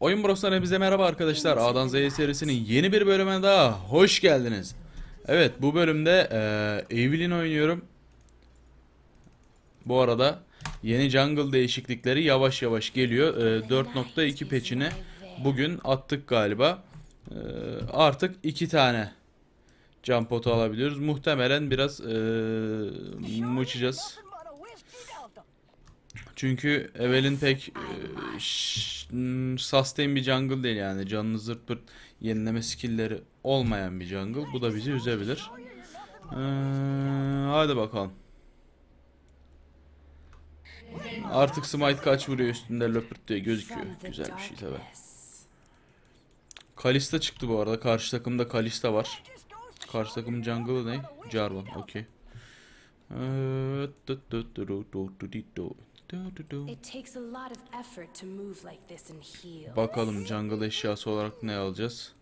Oyun Bros'tan hepinize merhaba arkadaşlar. A'dan Z'ye serisinin yeni bir bölümüne daha hoş geldiniz. Evet bu bölümde eee Evelyn oynuyorum. Bu arada yeni jungle değişiklikleri yavaş yavaş geliyor. Eee, 4.2 patch'ini bugün attık galiba. Eee, artık iki tane jump potu alabiliyoruz. Muhtemelen biraz eee mıçacağız. Çünkü Evelyn pek e, sustain bir jungle değil yani. Canını zırt pırt yenileme skill'leri olmayan bir jungle. Bu da bizi üzebilir. Ee, hadi bakalım. Artık smite kaç vuruyor üstünde löpürt diye gözüküyor. Güzel bir şey tabi. Kalista çıktı bu arada. Karşı takımda Kalista var. Karşı takımın jungle'ı ne? Jarvan. Okey. Ee, tut tut tut tut tut tut tut. Du, du, du. It takes a lot of effort to move like this and heal. Bakalım jungle eşyası olarak ne alacağız.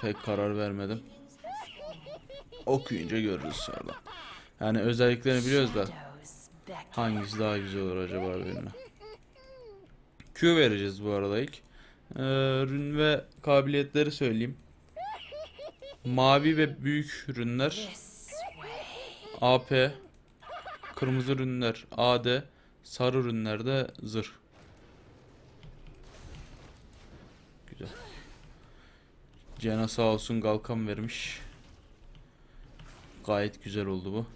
Pek karar vermedim. Okuyunca görürüz sonra. Yani özelliklerini biliyoruz da hangisi daha güzel olur acaba benimle. Q vereceğiz bu arada ilk. Ee, rün ve kabiliyetleri söyleyeyim. Mavi ve büyük way. AP, kırmızı ürünler AD, sarı ürünler de zırh. Güzel. Cena sağ olsun Galkan vermiş. Gayet güzel oldu bu.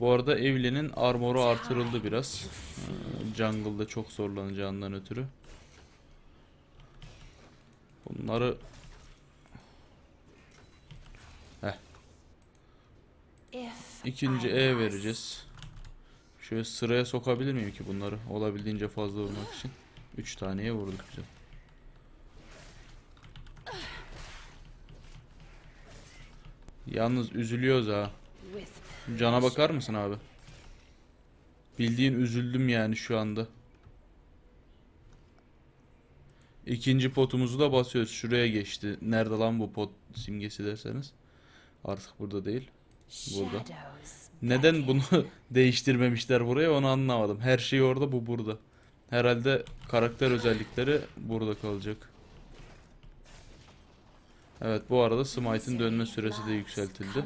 Bu arada Evelyn'in armoru artırıldı biraz. Ee, Jungle'da çok zorlanacağından ötürü. Bunları If İkinci E vereceğiz. Şöyle sıraya sokabilir miyim ki bunları? Olabildiğince fazla vurmak için. 3 taneye vurduk güzel. Yalnız üzülüyoruz ha. Cana bakar mısın abi? Bildiğin üzüldüm yani şu anda. İkinci potumuzu da basıyoruz. Şuraya geçti. Nerede lan bu pot simgesi derseniz. Artık burada değil. Burada. Neden bunu değiştirmemişler buraya onu anlamadım. Her şey orada bu burada. Herhalde karakter özellikleri burada kalacak. Evet bu arada Smite'in dönme süresi de yükseltildi.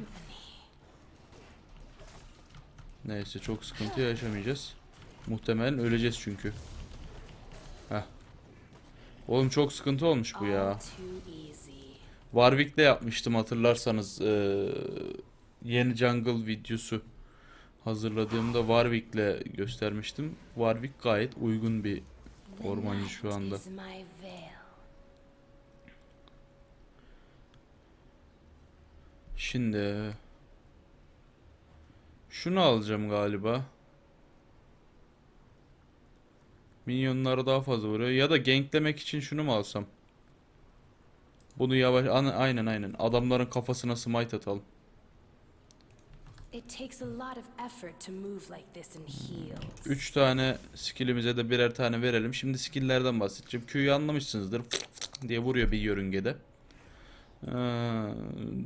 Neyse çok sıkıntı yaşamayacağız. Muhtemelen öleceğiz çünkü. Heh. Oğlum çok sıkıntı olmuş bu ya. Warwick'le yapmıştım hatırlarsanız eee, yeni jungle videosu hazırladığımda Warwick'le göstermiştim. Warwick gayet uygun bir ormancı şu anda. Şimdi şunu alacağım galiba. Minyonları daha fazla vuruyor ya da ganklemek için şunu mu alsam? Bunu yavaş aynen aynen adamların kafasına smite atalım. It takes a lot of effort to move like this and heal. 3 tane skillimize de birer tane verelim. Şimdi skilllerden bahsedeceğim. Q'yu anlamışsınızdır. diye vuruyor bir yörüngede. Ee,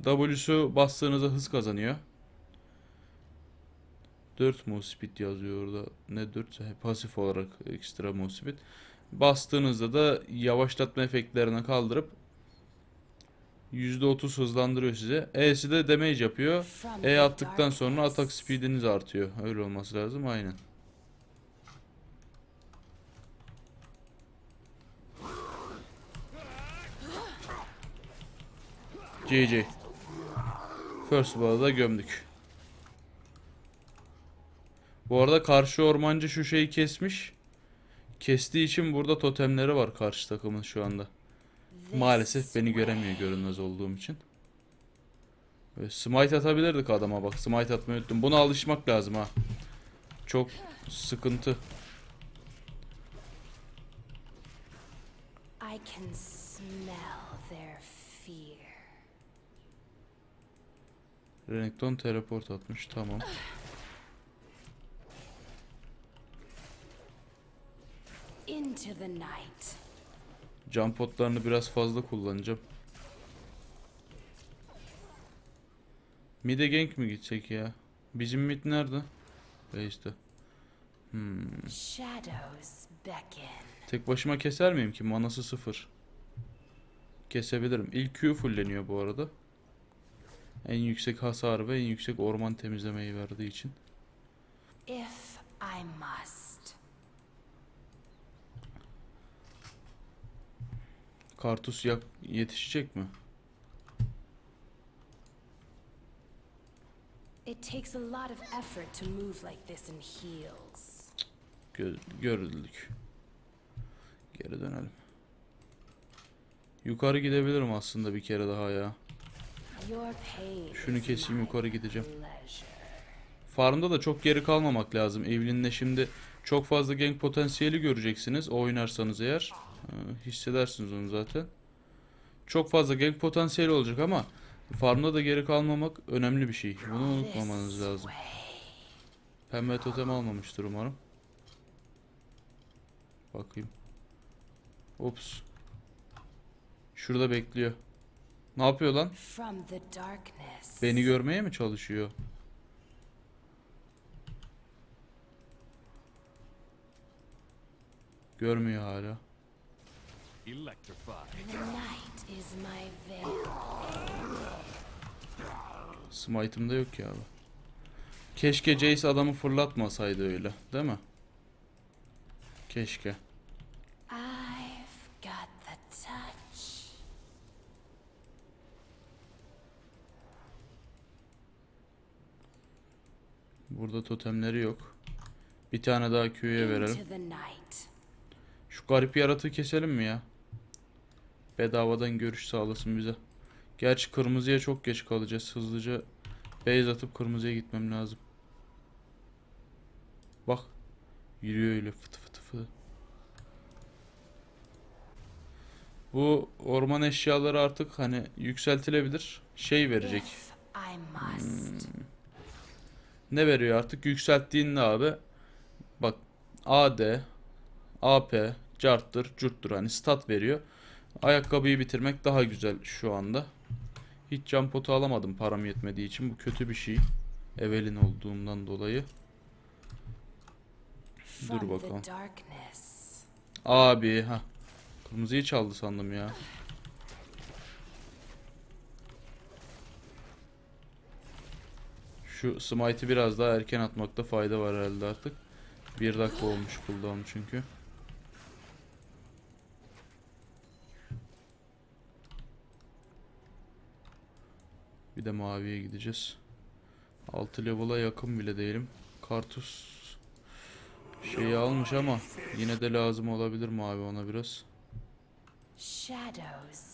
W'su bastığınızda hız kazanıyor. 4 move speed yazıyor orada. Ne 4 pasif olarak ekstra speed. Bastığınızda da yavaşlatma efektlerini kaldırıp %30 hızlandırıyor size. E'si de damage yapıyor. E attıktan sonra atak speediniz artıyor. Öyle olması lazım aynen. GG. First blood'ı da gömdük. Bu arada karşı ormancı şu şeyi kesmiş. Kestiği için burada totemleri var karşı takımın şu anda. Maalesef beni göremiyor görünmez olduğum için. Ve smite atabilirdik adama bak. Smite atmayı unuttum. Buna alışmak lazım ha. Çok sıkıntı. I can smell their fear. Renekton teleport atmış. Tamam. Into the night. Jump potlarını biraz fazla kullanacağım. Mid'e gank mi gitsek ya? Bizim mid nerede? Base'de. Hmm. Shadows beckon. Tek başıma keser miyim ki? Manası sıfır. Kesebilirim. İlk Q fulleniyor bu arada. En yüksek hasar ve en yüksek orman temizlemeyi verdiği için. If I must. Kartus yak yetişecek mi? It takes a lot of effort to move like this in heels. Gö görüldük. Geri dönelim. Yukarı gidebilirim aslında bir kere daha ya. Şunu keseyim yukarı gideceğim. Farmda da çok geri kalmamak lazım. Evelyn'le şimdi çok fazla gank potansiyeli göreceksiniz. O oynarsanız eğer. Ee, hissedersiniz onu zaten. Çok fazla gank potansiyeli olacak ama farmda da geri kalmamak önemli bir şey. Bunu unutmamanız lazım. Pembe totem almamıştır umarım. Bakayım. Ops. Şurada bekliyor. Ne yapıyor lan? Beni görmeye mi çalışıyor? Görmüyor hala. Electrified. The night is my veil. Smite'ım da yok ya abi. Keşke Jace adamı fırlatmasaydı öyle, değil mi? Keşke. I've got the touch. Burada totemleri yok. Bir tane daha Q'ye verelim. Şu garip yaratığı keselim mi ya? Bedavadan görüş sağlasın bize. Gerçi kırmızıya çok geç kalacağız. Hızlıca base atıp kırmızıya gitmem lazım. Bak. Yürüyor öyle fıtı fıtı fıtı. Bu orman eşyaları artık hani yükseltilebilir. Şey verecek. Must. Ne veriyor artık? Yükselttiğinde abi bak AD, AP, carttır, curttur hani stat veriyor. Ayakkabıyı bitirmek daha güzel şu anda. Hiç jump potu alamadım param yetmediği için. Bu kötü bir şey. Evelin olduğumdan dolayı. Dur bakalım. Abi ha. Kırmızıyı çaldı sandım ya. Şu smite'ı biraz daha erken atmakta fayda var herhalde artık. Bir dakika olmuş cooldown çünkü. Bir de maviye gideceğiz. 6 level'a yakın bile değilim. Kartus şeyi almış ama yine de lazım olabilir mavi ona biraz.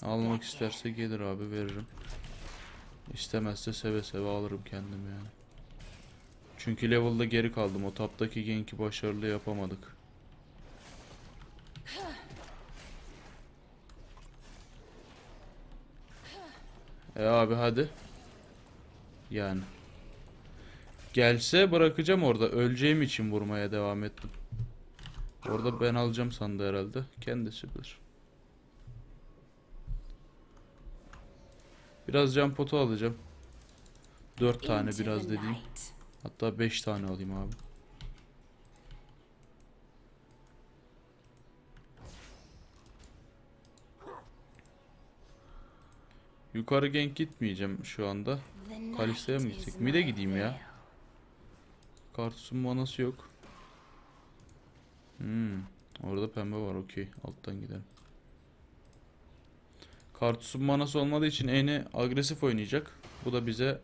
Almak isterse gelir abi veririm. İstemezse seve seve alırım kendim yani. Çünkü level'da geri kaldım. O taptaki genki başarılı yapamadık. E abi hadi. Yani. Gelse bırakacağım orada. Öleceğim için vurmaya devam ettim. Orada ben alacağım sandı herhalde. Kendisi bilir. Biraz can potu alacağım. 4 tane biraz dediğim. Hatta 5 tane alayım abi. Yukarı gank gitmeyeceğim şu anda. Mı night gitsek? Mid'e gideyim ya. Kartus'un manası yok. Hmm, orada pembe var okey. Alttan gidelim. Kartus'un manası olmadığı için Eni agresif oynayacak. Bu da bize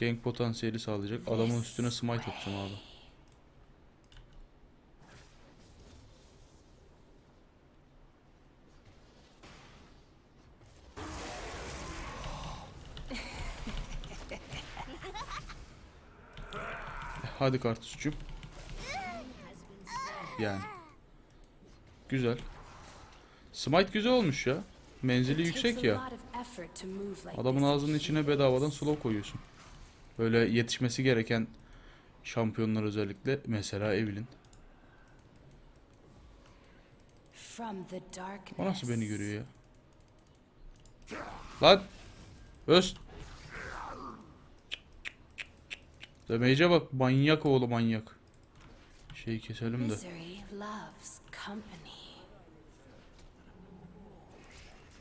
gank potansiyeli sağlayacak. Adamın üstüne smite atacağım abi. Hadi Kartus'cum. Yani. Güzel. Smite güzel olmuş ya. Menzili yüksek ya. Adamın ağzının içine bedavadan slow koyuyorsun. Böyle yetişmesi gereken şampiyonlar özellikle mesela Evelyn. O nasıl beni görüyor ya? Lan! Öz! Damage'e bak manyak oğlu manyak. Şeyi keselim de.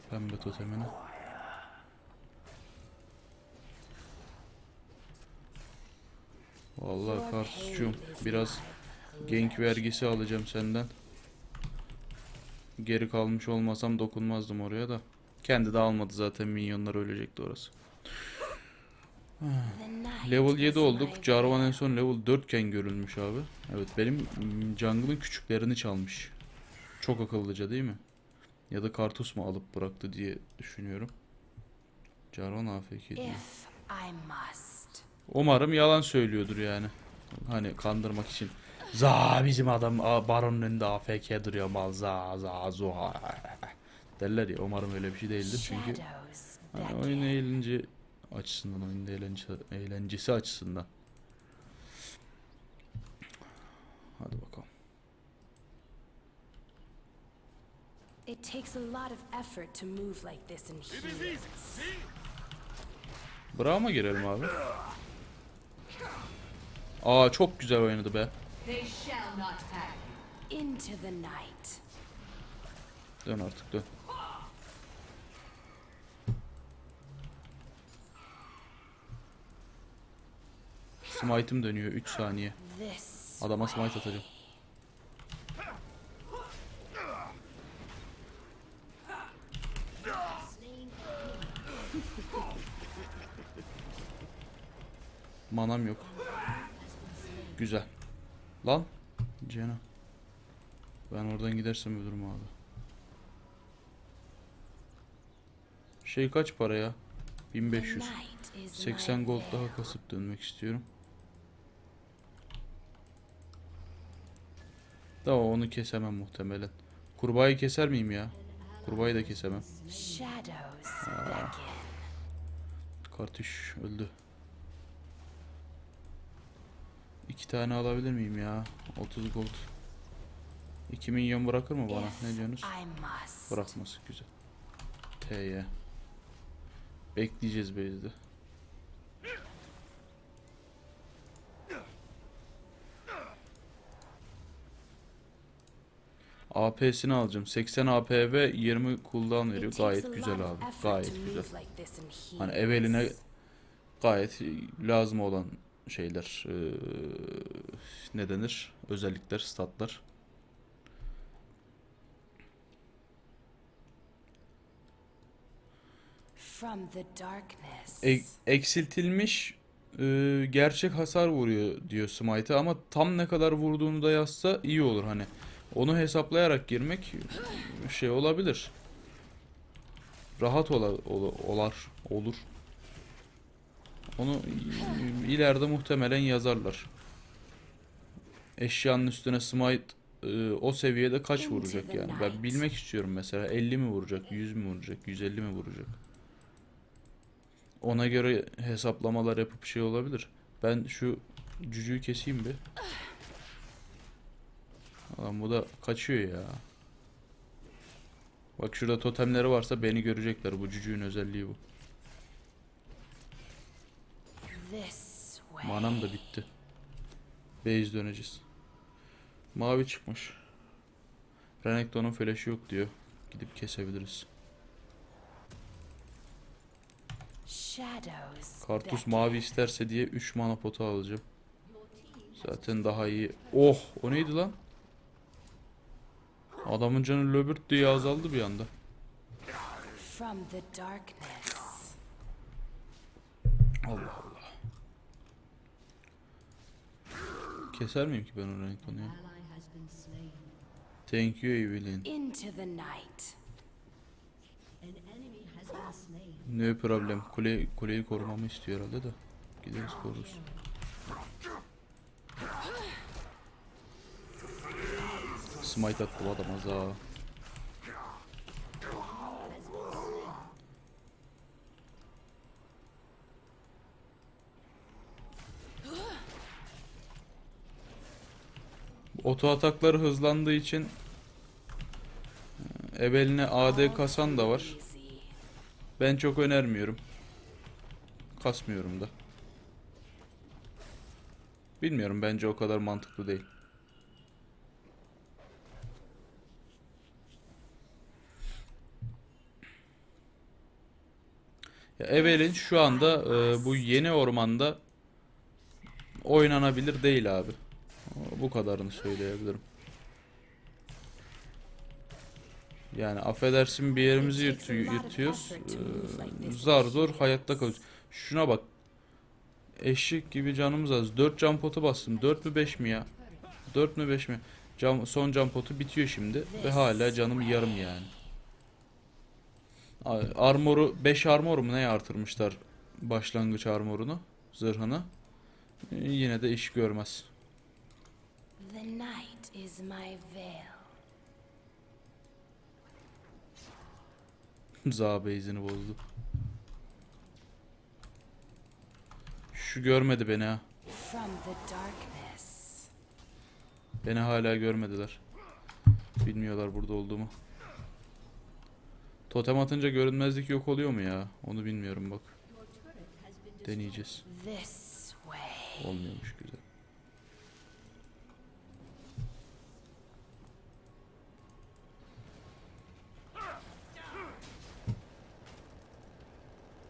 Pembe totemini. Vallahi kartusçum biraz genk vergisi alacağım senden. Geri kalmış olmasam dokunmazdım oraya da. Kendi de almadı zaten minyonlar ölecekti orası. Level 7 is olduk. Jarvan en son level 4 iken görülmüş abi. Evet benim jungle'ın küçüklerini çalmış. Çok akıllıca değil mi? Ya da kartus mu alıp bıraktı diye düşünüyorum. Jarvan AFK diyor. Umarım yalan söylüyordur yani. Hani kandırmak için. Za bizim adam baronun önünde AFK duruyor mal za za zuha derler ya umarım öyle bir şey değildir çünkü hani oyun eğlence açısından oyun eğlence, eğlencesi açısından. Hadi bakalım. It takes a lot of effort to move like this in here. Bravo girelim abi. Aa çok güzel oynadı be. They shall not pass. Into the night. Dön artık dön. Smite'ım dönüyor 3 saniye. Adama smite atacağım. Manam yok. Güzel. Lan. Cena. Ben oradan gidersem ölürüm abi. Şey kaç para ya? the 1500. night is 80 my gold daha kasıp dönmek istiyorum. Daha onu kesemem muhtemelen. Kurbağayı keser miyim ya? Kurbağayı da kesemem. Beckon. Kartuş öldü. İki tane alabilir miyim ya? 30 gold. 2 milyon bırakır mı bana? Ne diyorsunuz? Bırakması güzel. T'ye. Bekleyeceğiz base'de. AP'sini alacağım. 80 AP ve 20 cooldown veriyor. Gayet güzel abi. Gayet güzel. Hani ev eline gayet lazım olan şeyler. eee, ne denir? Özellikler, statlar. E- eksiltilmiş e, gerçek hasar vuruyor diyor Smite'e ama tam ne kadar vurduğunu da yazsa iyi olur hani. Onu hesaplayarak girmek şey olabilir. Rahat ola, ola- olar olur. Onu ileride muhtemelen yazarlar. Eşyanın üstüne Smite e, o seviyede kaç vuracak yani? Ben bilmek istiyorum mesela 50 mi vuracak, 100 mü vuracak, 150 mi vuracak? Ona göre hesaplamalar yapıp şey olabilir. Ben şu cücüğü keseyim bir. Lan bu da kaçıyor ya. Bak şurada totemleri varsa beni görecekler. Bu cücüğün özelliği bu. Manam da bitti. Base döneceğiz. Mavi çıkmış. Renekton'un flash'ı yok diyor. Gidip kesebiliriz. Kartus mavi isterse diye 3 mana potu alacağım. Zaten daha iyi. Oh o neydi lan? Adamın canı löbürt diye azaldı bir anda. Allah Allah. Keser miyim ki ben o Renekton'u ya? Ally has been slain. Thank you Evelyn. Ne problem. Kule, kuleyi korumamı istiyor herhalde de. Gideriz koruruz. Smite attı bu adam az daha. Oto atakları hızlandığı için e, ebeline AD kasan da var. Ben çok önermiyorum. Kasmıyorum da. Bilmiyorum bence o kadar mantıklı değil. Evelyn şu anda e, bu yeni ormanda oynanabilir değil abi. Bu kadarını söyleyebilirim. Yani affedersin bir yerimizi yırtıyor, yırtıyoruz. Ee, zar zor hayatta kalıyoruz. Şuna bak. Eşek gibi canımız az. 4 cam potu bastım. 4 mü 5 mi ya? 4 mü 5 mi? Cam, son cam potu bitiyor şimdi. Ve hala canım yarım yani. Armoru 5 armor mu ne artırmışlar başlangıç armorunu, zırhını. Ee, Yine de iş görmez. The night is my veil. Za base'ini bozdu. Şu görmedi beni ha. From the darkness. Beni hala görmediler. Bilmiyorlar burada olduğumu. Totem atınca görünmezlik yok oluyor mu ya? Onu bilmiyorum bak. Deneyeceğiz. Olmuyormuş güzel.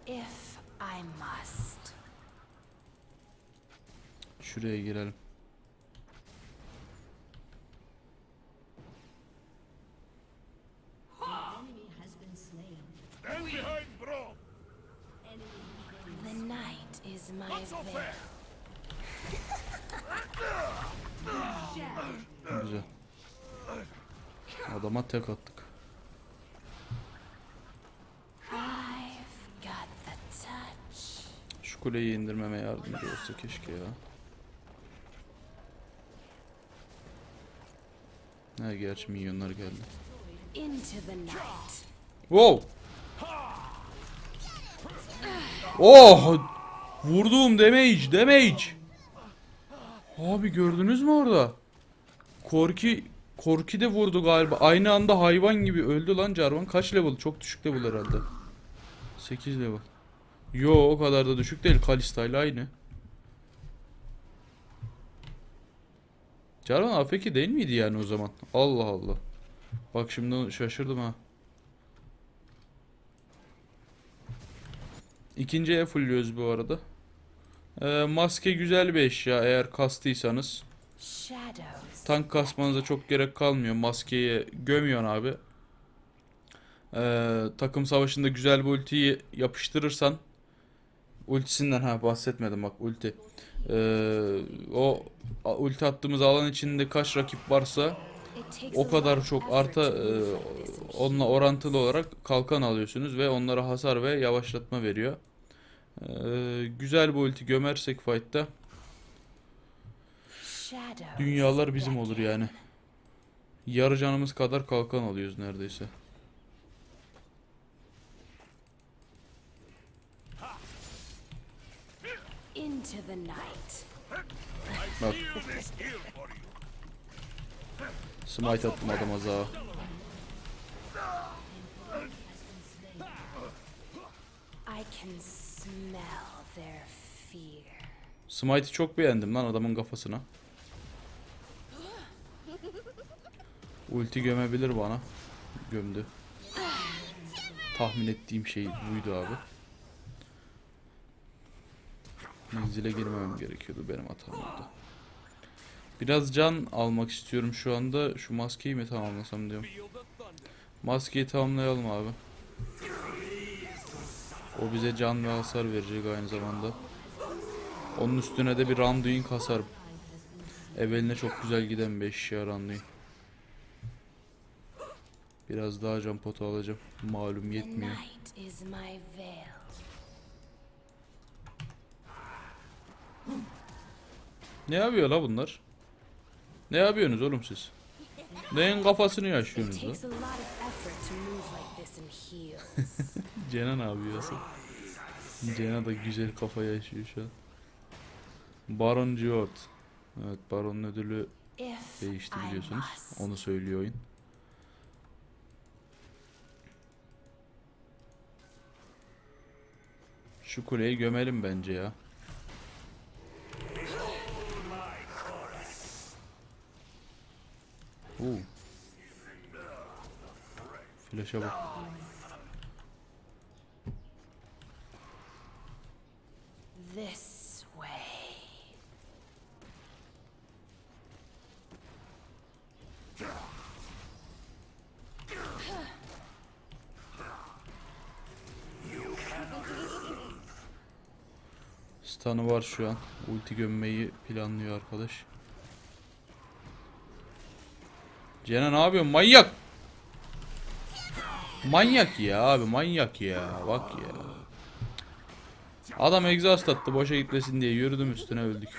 If I must. Şuraya girelim. enemy has been slain. Stand behind Brom! The night is my veil. Güzel. Adama tek attık. Şu kuleyi indirmeme yardımcı olsa keşke ya. Ha gerçi minyonlar geldi. Wow! Oh! Vurduğum damage, damage. Abi gördünüz mü orada? Korki Korki de vurdu galiba. Aynı anda hayvan gibi öldü lan Jarvan. Kaç level? Çok düşük level herhalde. 8 level. Yo o kadar da düşük değil. Kalista ile aynı. Jarvan AFK değil miydi yani o zaman? Allah Allah. Bak şimdi şaşırdım ha. İkinciye fullüyoruz bu arada. Ee, maske güzel bir eşya eğer kastıysanız. Tank kasmanıza çok gerek kalmıyor. Maskeyi gömüyorsun abi. Ee, takım savaşında güzel bir ultiyi yapıştırırsan ultisinden ha bahsetmedim bak ulti. Ee, o ulti attığımız alan içinde kaç rakip varsa o kadar çok arta e, onunla orantılı olarak kalkan alıyorsunuz ve onlara hasar ve yavaşlatma veriyor. Ee, güzel bir ulti gömersek fight'ta dünyalar bizim olur yani. Yarı canımız kadar kalkan alıyoruz neredeyse. Into the night. Bak smite attım adama za. Smite'i çok beğendim lan adamın kafasına. Ulti gömebilir bana. Gömdü. Tahmin ettiğim şey buydu abi. Menzile girmemem gerekiyordu benim hatam oldu. Biraz can almak istiyorum şu anda. Şu maskeyi mi tamamlasam diyorum. Maskeyi tamamlayalım abi. O bize can ve hasar verecek aynı zamanda. Onun üstüne de bir Randuin kasarım. Eveline çok güzel giden bir eşya Randuin. Biraz daha can potu alacağım. Malum yetmiyor. Ne yapıyor la bunlar? Ne yapıyorsunuz oğlum siz? Neyin kafasını yaşıyorsunuz la? takes a lot of effort to move like this in heels. Cena ne yapıyor asıl? Cena da güzel kafa yaşıyor şu an. Baron George. Evet Baron'un ödülü değişti biliyorsunuz. Onu söylüyor oyun. Şu kuleyi gömelim bence ya. Uuu. Flash'a bak. This Stun'ı var şu an. Ulti gömmeyi planlıyor arkadaş. Cena ne yapıyorsun? Manyak! Manyak ya abi manyak ya. Bak ya. Adam egzoz attı boşa gitmesin diye yürüdüm üstüne öldük.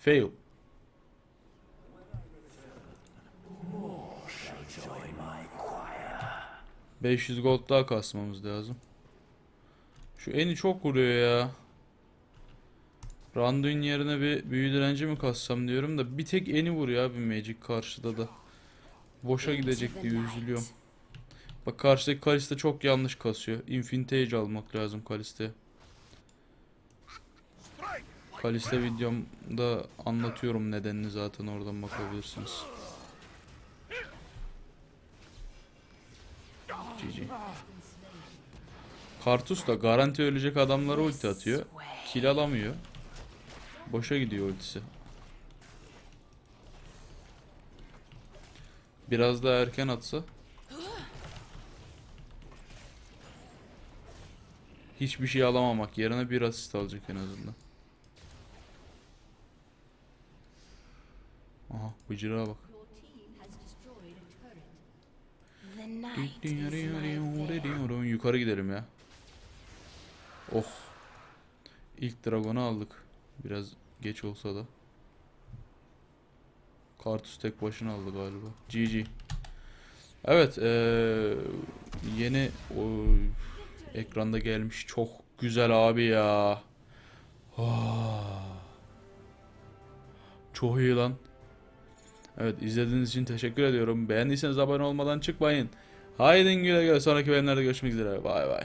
Fail. ...500 gold daha kasmamız lazım. Şu eni çok vuruyor ya. Randuin yerine bir büyü direnci mi kassam diyorum da... ...bir tek eni vuruyor abi Magic karşıda da. Boşa gidecek diye üzülüyorum. Bak karşıdaki Kalista çok yanlış kasıyor. Infinite Age almak lazım Kalista'ya. Kalista videomda anlatıyorum nedenini zaten oradan bakabilirsiniz. GG. Kartus da garanti ölecek adamlara ulti atıyor. Kill alamıyor. Boşa gidiyor ultisi. Biraz daha erken atsa. Hiçbir şey alamamak yerine bir asist alacak en azından. Aha bıcırığa bak. Your team has destroyed a turret. The night is my veil. Yukarı gidelim ya. Oh. İlk dragonu aldık. Biraz geç olsa da. Kartus tek başına aldı galiba. GG. Evet, eee, yeni o, ekranda gelmiş. Çok güzel abi ya. Ah. Çok iyi lan. Evet izlediğiniz için teşekkür ediyorum. Beğendiyseniz abone olmadan çıkmayın. Haydi güle güle sonraki bölümlerde görüşmek üzere. Bay bay.